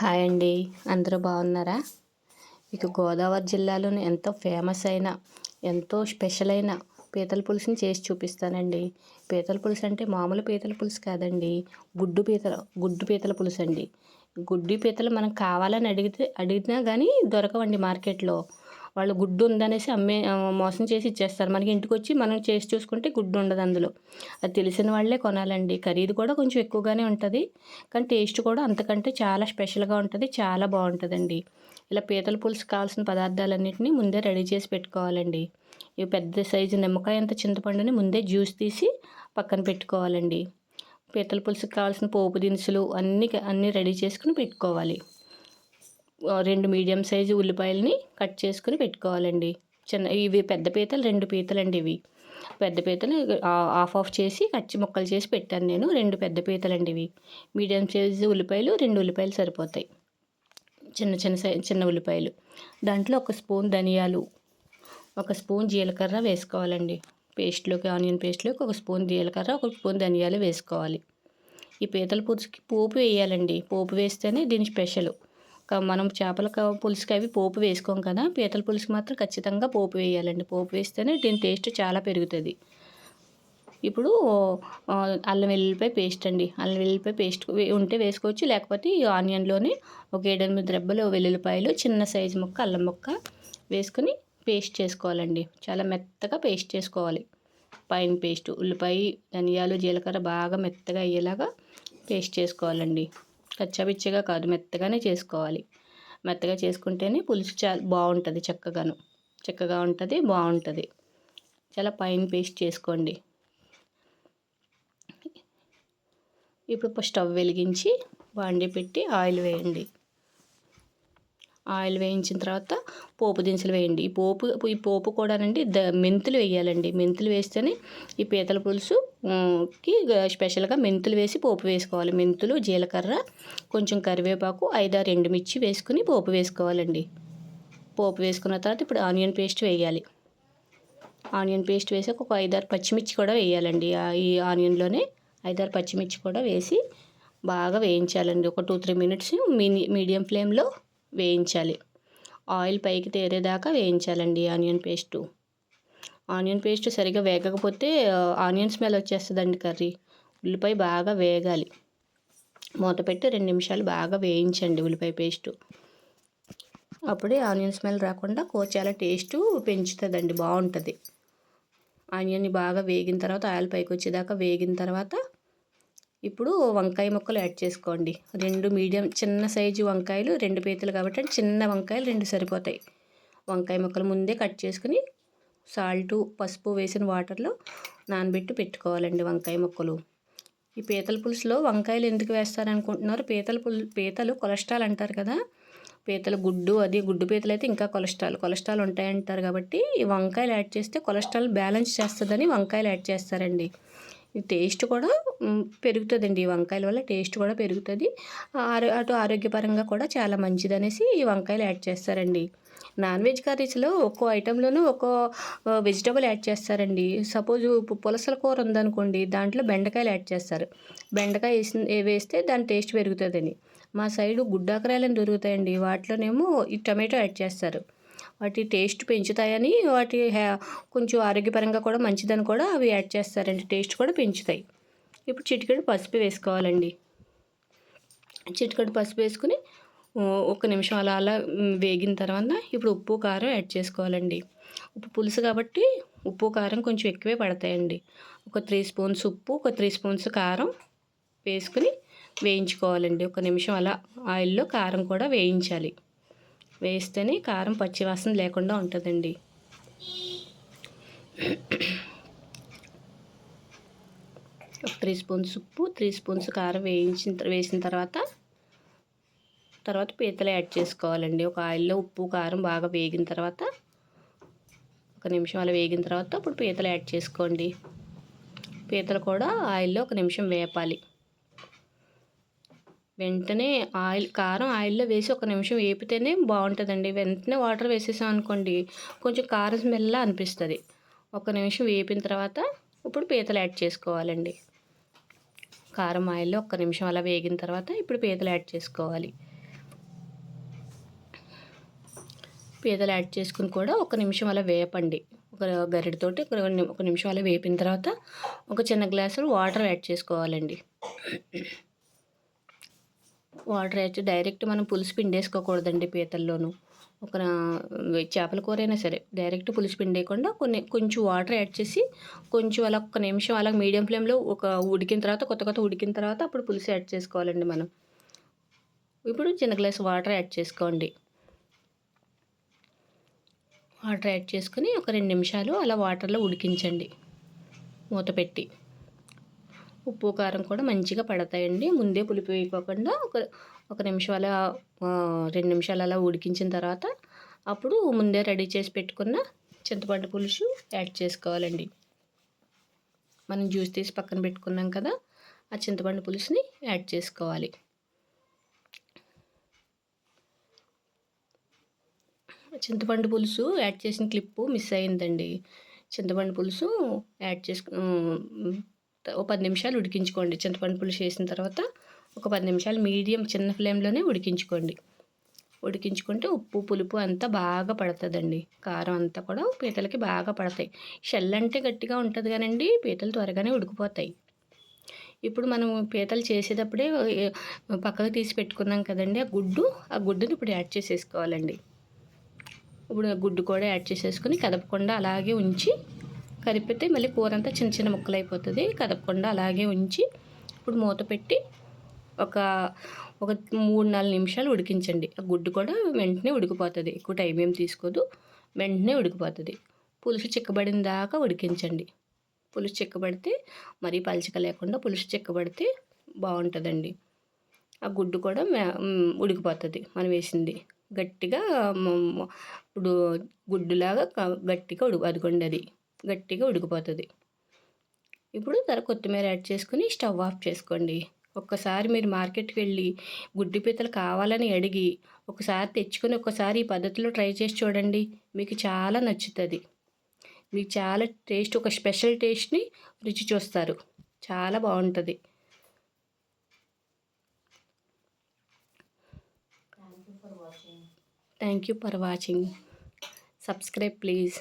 Hi అండి. అందరూ బాగున్నారా? ఇక గోదావరి జిల్లాలోని ఎంతో ఫేమస్ అయిన ఎంతో స్పెషల్ అయిన పీతల పులుసుని చేసి చూపిస్తానండి. పీతల పులుసు అంటే మామూలు పీతల పులుసు కాదండి. గుడ్డు పీతల గుడ్డు పీతల పులుసు అండి గుడ్డు పీతలు మనం కావాలని అడిగితే అడిగినా కానీ దొరకవండి మార్కెట్లో. వాళ్ళు గుడ్డు ఉందనేసి అమ్మే మోసం చేసి ఇచ్చేస్తారు. మనకి ఇంటికి వచ్చి మనం చేసి చూసుకుంటే గుడ్డు ఉండదు అందులో. అది తెలిసిన వాళ్ళే కొనాలండి. ఖరీదు కూడా కొంచెం ఎక్కువగానే ఉంటుంది. కానీ టేస్ట్ కూడా అంతకంటే చాలా స్పెషల్గా ఉంటుంది చాలా బాగుంటుందండి. ఇలా పీతల పులుసు కావాల్సిన పదార్థాలన్నింటినీ ముందే రెడీ చేసి పెట్టుకోవాలండి. ఇవి పెద్ద సైజు నిమ్మకాయ అంత చింతపండుని ముందే జ్యూస్ తీసి పక్కన పెట్టుకోవాలండి. పీతల పులుసుకి కావాల్సిన పోపు దినుసులు అన్నీ అన్నీ రెడీ చేసుకుని పెట్టుకోవాలి. రెండు మీడియం సైజు ఉల్లిపాయలని కట్ చేసుకుని పెట్టుకోవాలండి. చిన్న ఇవి పెద్ద పీతలు రెండు పీతలు అండి ఇవి. పెద్ద పీతలు ఆఫ్ ఆఫ్ చేసి కచ్చి ముక్కలు చేసి పెట్టాను నేను రెండు పెద్ద పీతలు అండి ఇవి. మీడియం సైజు ఉల్లిపాయలు రెండు ఉల్లిపాయలు సరిపోతాయి. చిన్న చిన్న సై చిన్న ఉల్లిపాయలు. దాంట్లో ఒక స్పూన్ ధనియాలు ఒక స్పూన్ జీలకర్ర వేసుకోవాలండి. పేస్ట్లోకి ఆనియన్ పేస్ట్లోకి ఒక స్పూన్ జీలకర్ర ఒక స్పూన్ ధనియాలు వేసుకోవాలి. ఈ పీతల పులుసుకి పోపు వేయాలండి. పోపు వేస్తేనే దీని స్పెషల్. మనం చేపల పులుసుకి అవి పోపు వేసుకోం కదా పీతల పులుసుకి మాత్రం ఖచ్చితంగా పోపు వేయాలండి. పోపు వేస్తేనే దీని టేస్ట్ చాలా పెరుగుతుంది. ఇప్పుడు అల్లం వెల్లుల్లిపాయ పేస్ట్ అండి. అల్లం వెల్లుల్లిపాయ పేస్ట్ ఉంటే వేసుకోవచ్చు. లేకపోతే ఈ ఆనియన్లోనే ఒక ఏడెనిమిది రెబ్బలు వెల్లుల్లిపాయలు చిన్న సైజు ముక్క అల్లం ముక్క వేసుకొని పేస్ట్ చేసుకోవాలండి. చాలా మెత్తగా పేస్ట్ చేసుకోవాలి. పైన పేస్ట్ ఉల్లిపాయ ధనియాలు జీలకర్ర బాగా మెత్తగా అయ్యేలాగా పేస్ట్ చేసుకోవాలండి. కచ్చాపిచ్చిగా కాదు మెత్తగానే చేసుకోవాలి. మెత్తగా చేసుకుంటేనే పులుసు చాలా బాగుంటుంది చక్కగాను. చక్కగా ఉంటుంది బాగుంటుంది చాలా పైన పేస్ట్ చేసుకోండి. ఇప్పుడు స్టవ్ వెలిగించి వాండి పెట్టి ఆయిల్ వేయండి. ఆయిల్ వేయించిన తర్వాత పోపు దినుసులు వేయండి. ఈ పోపు ఈ పోపు కూడానండి ద మెంతులు వేయాలండి. మెంతులు వేస్తేనే ఈ పీతల పులుసు కి స్పెషల్గా మెంతులు వేసి పోపు వేసుకోవాలి. మెంతులు జీలకర్ర కొంచెం కరివేపాకు ఐదారు ఎండుమిర్చి వేసుకుని పోపు వేసుకోవాలండి. పోపు వేసుకున్న తర్వాత ఇప్పుడు ఆనియన్ పేస్ట్ వేయాలి. ఆనియన్ పేస్ట్ వేసి ఒక ఐదారు పచ్చిమిర్చి కూడా వేయాలండి. ఈ ఆనియన్లోనే ఐదారు పచ్చిమిర్చి కూడా వేసి బాగా వేయించాలండి. ఒక టూ త్రీ మినిట్స్ మీని మీడియం ఫ్లేమ్లో వేయించాలి. ఆయిల్ పైకి తేరేదాకా వేయించాలండి ఆనియన్ పేస్టు. ఆనియన్ పేస్ట్ సరిగా వేగకపోతే ఆనియన్ స్మెల్ వచ్చేస్తుందండి కర్రీ. ఉల్లిపాయ బాగా వేగాలి. మూత పెట్టి రెండు నిమిషాలు బాగా వేయించండి ఉల్లిపాయ పేస్టు. అప్పుడే ఆనియన్ స్మెల్ రాకుండా చాలా టేస్ట్ పెంచుతుందండి బాగుంటుంది. ఆనియన్ని బాగా వేగిన తర్వాత ఆయిల్ పైకి వచ్చేదాకా వేగిన తర్వాత ఇప్పుడు వంకాయ ముక్కలు యాడ్ చేసుకోండి. రెండు మీడియం చిన్న సైజు వంకాయలు రెండు పీతలు కాబట్టి చిన్న వంకాయలు రెండు సరిపోతాయి. వంకాయ ముక్కలు ముందే కట్ చేసుకుని సాల్టు పసుపు వేసిన వాటర్లో నానబెట్టి పెట్టుకోవాలండి వంకాయ ముక్కలు. ఈ పీతల పులుసులో వంకాయలు ఎందుకు వేస్తారనుకుంటున్నారు? పీతల పులు పీతలు కొలెస్ట్రాల్ అంటారు కదా. పీతలు గుడ్డు అది గుడ్డు పీతలు అయితే ఇంకా కొలెస్ట్రాల్. కొలెస్ట్రాల్ ఉంటాయంటారు కాబట్టి ఈ వంకాయలు యాడ్ చేస్తే కొలెస్ట్రాల్ బ్యాలెన్స్ చేస్తుందని వంకాయలు యాడ్ చేస్తారండి. టేస్ట్ కూడా పెరుగుతుందండి. ఈ వంకాయల వల్ల టేస్ట్ కూడా పెరుగుతుంది. అటు ఆరోగ్యపరంగా కూడా చాలా మంచిది అనేసి ఈ వంకాయలు యాడ్ చేస్తారండి. నాన్ వెజ్ కర్రీస్లో ఒక్కో ఐటెంలోనూ ఒక్కో వెజిటబుల్ యాడ్ చేస్తారండి. సపోజ్ పులసల కూర ఉందనుకోండి దాంట్లో బెండకాయలు యాడ్ చేస్తారు. బెండకాయ వేసి వేస్తే దాని టేస్ట్ పెరుగుతుందని. మా సైడు గుడ్డాకరాయలని దొరుకుతాయండి. వాటిలోనేమో ఈ టమాటో యాడ్ చేస్తారు. వాటి టేస్ట్ పెంచుతాయని వాటి కొంచెం ఆరోగ్యపరంగా కూడా మంచిదని కూడా అవి యాడ్ చేస్తారండి. టేస్ట్ కూడా పెంచుతాయి. ఇప్పుడు చిటికెడు పసుపు వేసుకోవాలండి. చిటికెడు పసుపు వేసుకుని ఒక నిమిషం అలా అలా వేగిన తర్వాత ఇప్పుడు ఉప్పు కారం యాడ్ చేసుకోవాలండి. ఉప్పు పులుసు కాబట్టి ఉప్పు కారం కొంచెం ఎక్కువే పడతాయండి. ఒక త్రీ స్పూన్స్ ఉప్పు ఒక త్రీ స్పూన్స్ కారం వేసుకుని వేయించుకోవాలండి. ఒక నిమిషం అలా ఆయిల్లో కారం కూడా వేయించాలి. వేస్తేనే కారం పచ్చివాసన లేకుండా ఉంటుందండి. ఒక త్రీ స్పూన్స్ ఉప్పు త్రీ స్పూన్స్ కారం వేయించిన వేసిన తర్వాత తర్వాత పీతలు యాడ్ చేసుకోవాలండి. ఒక ఆయిల్లో ఉప్పు కారం బాగా వేగిన తర్వాత ఒక నిమిషం అలా వేగిన తర్వాత అప్పుడు పీతలు యాడ్ చేసుకోండి. పీతలు కూడా ఆయిల్లో ఒక నిమిషం వేపాలి. వెంటనే ఆయిల్ కారం ఆయిల్లో వేసి ఒక నిమిషం వేపితేనే బాగుంటుందండి. వెంటనే వాటర్ వేసేసాం అనుకోండి కొంచెం కారం స్మెల్లా అనిపిస్తుంది. ఒక నిమిషం వేపిన తర్వాత ఇప్పుడు పీతలు యాడ్ చేసుకోవాలండి. కారం ఆయిల్లో ఒక్క నిమిషం అలా వేగిన తర్వాత ఇప్పుడు పీతలు యాడ్ చేసుకోవాలి. పీతలు యాడ్ చేసుకుని కూడా ఒక నిమిషం అలా వేపండి. ఒక గరిడితోటి ఒక నిమిషం అలా వేపిన తర్వాత ఒక చిన్న గ్లాసు వాటర్ యాడ్ చేసుకోవాలండి. వాటర్ యాడ్ డైరెక్ట్ మనం పులుసు పిండేసుకోకూడదండి పీతల్లోనూ. ఒక చేపల కూర అయినా సరే డైరెక్ట్ పులుసు పిండేయకుండా కొన్ని కొంచెం వాటర్ యాడ్ చేసి కొంచెం అలా ఒక నిమిషం అలా మీడియం ఫ్లేమ్లో ఒక ఉడికిన తర్వాత కొత్త కొత్త ఉడికిన తర్వాత అప్పుడు పులుసు యాడ్ చేసుకోవాలండి మనం. ఇప్పుడు చిన్న గ్లాస్ వాటర్ యాడ్ చేసుకోండి. వాటర్ యాడ్ చేసుకుని ఒక రెండు నిమిషాలు అలా వాటర్లో ఉడికించండి. మూత పెట్టి. ఉప్పు కారం కూడా మంచిగా పడతాయండి. ముందే పులుపు వేయకోకుండా ఒక ఒక నిమిషం అలా రెండు నిమిషాలు అలా ఉడికించిన తర్వాత అప్పుడు ముందే రెడీ చేసి పెట్టుకున్న చింతపండు పులుసు యాడ్ చేసుకోవాలండి. మనం జ్యూస్ తీసి పక్కన పెట్టుకున్నాం కదా ఆ చింతపండు పులుసుని యాడ్ చేసుకోవాలి. చింతపండు పులుసు యాడ్ చేసిన క్లిప్పు మిస్ అయిందండి. చింతపండు పులుసు యాడ్ చేసు ఒక పది నిమిషాలు ఉడికించుకోండి. చింతపండు పులుసు వేసిన తర్వాత ఒక పది నిమిషాలు మీడియం చిన్న ఫ్లేమ్లోనే ఉడికించుకోండి. ఉడికించుకుంటే ఉప్పు పులుపు అంతా బాగా పడుతుందండి. కారం అంతా కూడా పీతలకి బాగా పడతాయి. షెల్ అంటే గట్టిగా ఉంటుంది కానండి పీతలు త్వరగానే ఉడికిపోతాయి. ఇప్పుడు మనం పీతలు చేసేటప్పుడే పక్కకు తీసి పెట్టుకున్నాం కదండి ఆ గుడ్డు ఆ గుడ్డుని ఇప్పుడు యాడ్ చేసేసుకోవాలండి. ఇప్పుడు గుడ్డు కూడా యాడ్ చేసేసుకుని కదపకుండా అలాగే ఉంచి కరిపితే మళ్ళీ కూర అంతా చిన్న చిన్న ముక్కలు అయిపోతుంది కదపకుండా అలాగే ఉంచి ఇప్పుడు మూత పెట్టి ఒక ఒక మూడు నాలుగు నిమిషాలు ఉడికించండి. ఆ గుడ్డు కూడా వెంటనే ఉడికిపోతుంది. ఎక్కువ టైం ఏం తీసుకోదు. వెంటనే ఉడికిపోతుంది. పులుసు చిక్కబడిన దాకా ఉడికించండి. పులుసు చిక్కబడితే మరీ పలచక లేకుండా పులుసు చిక్కబడితే బాగుంటుందండి. ఆ గుడ్డు కూడా ఉడికిపోతుంది. మనం వేసింది గట్టిగా ఇప్పుడు గుడ్డులాగా గట్టిగా ఉడి అదిగోండి అది. గట్టిగా ఉడికిపోతుంది. ఇప్పుడు తర కొత్తిమీర యాడ్ చేసుకుని స్టవ్ ఆఫ్ చేసుకోండి. ఒక్కసారి మీరు మార్కెట్కి వెళ్ళి గుడ్డి పీతలు కావాలని అడిగి ఒకసారి తెచ్చుకొని ఒకసారి ఈ పద్ధతిలో ట్రై చేసి చూడండి. మీకు చాలా నచ్చుతుంది. మీకు చాలా టేస్ట్ ఒక స్పెషల్ టేస్ట్ని రుచి చూస్తారు. చాలా బాగుంటుంది. Thank you for watching subscribe please